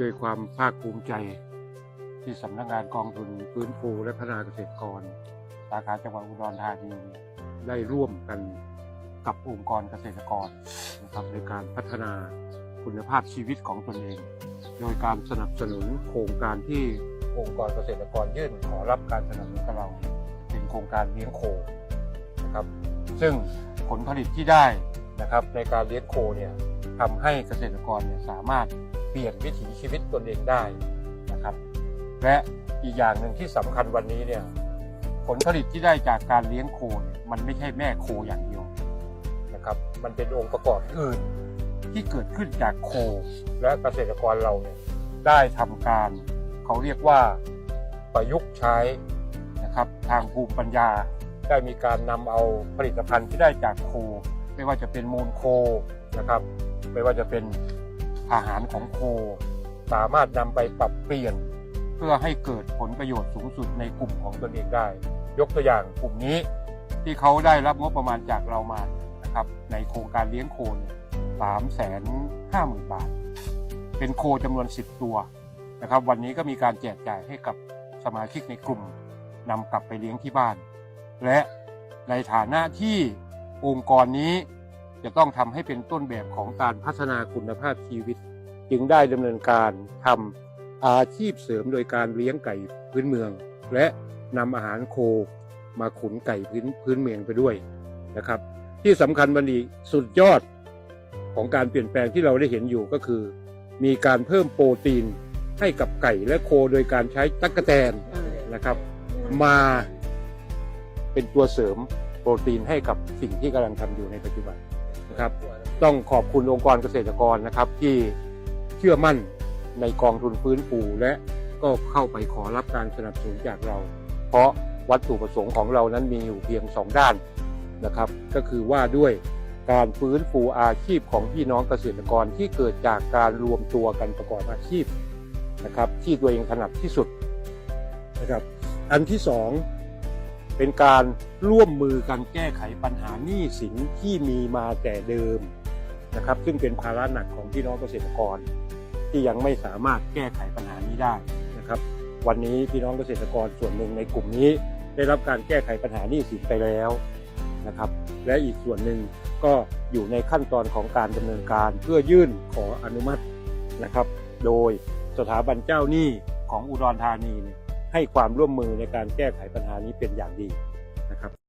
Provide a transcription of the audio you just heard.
ด้วยความภาคภูมิใจที่สำนักงานกองทุนฟื้นฟูและพัฒนาเกษตรกร สาขาจังหวัดอุดรธานีได้ร่วมกันกับองค์กรเกษตรกรนะครับในการพัฒนาคุณภาพชีวิตของตนเอง โดยการสนับสนุนโครงการที่องค์กรเกษตรกรยื่นขอรับการสนับสนุนกับเราเป็นโครงการเลี้ยงโคนะครับซึ่งผลผลิตที่ได้นะครับในการเลี้ยงโคเนี่ยทำให้เกษตรกรเนี่ยสามารถ เปลี่ยนวิถีชีวิตตนเองได้นะครับ และอีกอย่างหนึ่งที่สำคัญวันนี้เนี่ยผลผลิตที่ได้จากการเลี้ยงโคเนี่ยมันไม่ใช่แม่โคอย่างเดียวนะครับ มันเป็นองค์ประกอบอื่นที่เกิดขึ้นจากโค และเกษตรกรเราเนี่ยได้ทำการเขาเรียกว่าประยุกต์ใช้นะครับทางภูมิปัญญาได้มีการนำเอาผลิตภัณฑ์ที่ได้จากโค ไม่ว่าจะเป็นมูลโคนะครับ ไม่ว่าจะเป็น อาหารของโค สามารถนำไปปรับเปลี่ยน เพื่อให้เกิดผลประโยชน์สูงสุดในกลุ่มของตนเองได้ ยกตัวอย่างกลุ่มนี้ที่เขาได้รับงบประมาณจากเรามานะครับในโครงการเลี้ยงโคสามแสนห้าหมื่นบาท เป็นโคจำนวน 10 ตัวนะครับวันนี้ก็มีการแจกจ่ายให้กับสมาชิกในกลุ่มนำกลับไปเลี้ยงที่บ้าน และในฐานะที่องค์กรนี้ จะต้องทำให้เป็นต้นแบบของการพัฒนาคุณภาพชีวิต จึงได้ดำเนินการทำอาชีพเสริมโดยการเลี้ยงไก่พื้นเมือง และนำอาหารโคมาขุนไก่พื้นพื้นเมืองไปด้วยนะครับ ที่สำคัญวันนี้สุดยอดของการเปลี่ยนแปลงที่เราได้เห็นอยู่ก็คือ มีการเพิ่มโปรตีนให้กับไก่และโคโดยการใช้ตั๊กแตนนะครับ มาเป็นตัวเสริมโปรตีนให้กับสิ่งที่กำลังทำอยู่ในปัจจุบัน นะครับต้องขอบคุณองค์กรเกษตรกรนะครับ ที่เชื่อมั่นในกองทุนฟื้นฟูและก็เข้าไปขอรับการสนับสนุนจากเรา เพราะวัตถุประสงค์ของเรานั้นมีอยู่เพียงสองด้านนะครับ ก็คือว่าด้วยการฟื้นฟูอาชีพของพี่น้องเกษตรกรที่เกิดจากการรวมตัวกันประกอบอาชีพนะครับ ที่ตัวเองถนัดที่สุดนะครับ อันที่สอง เป็นการร่วมมือกันแก้ไขปัญหาหนี้สินที่มีมาแต่เดิมนะครับ ซึ่งเป็นภาระหนักของพี่น้องเกษตรกร ที่ยังไม่สามารถแก้ไขปัญหานี้ได้นะครับ วันนี้พี่น้องเกษตรกรส่วนหนึ่งในกลุ่มนี้ ได้รับการแก้ไขปัญหาหนี้สินไปแล้วนะครับ และอีกส่วนหนึ่งก็อยู่ในขั้นตอนของการดำเนินการเพื่อยื่นขออนุมัตินะครับ โดยสถาบันเจ้าหนี้ของอุดรธานีเนี่ย ให้ความร่วมมือในการแก้ไขปัญหานี้เป็นอย่างดีนะครับ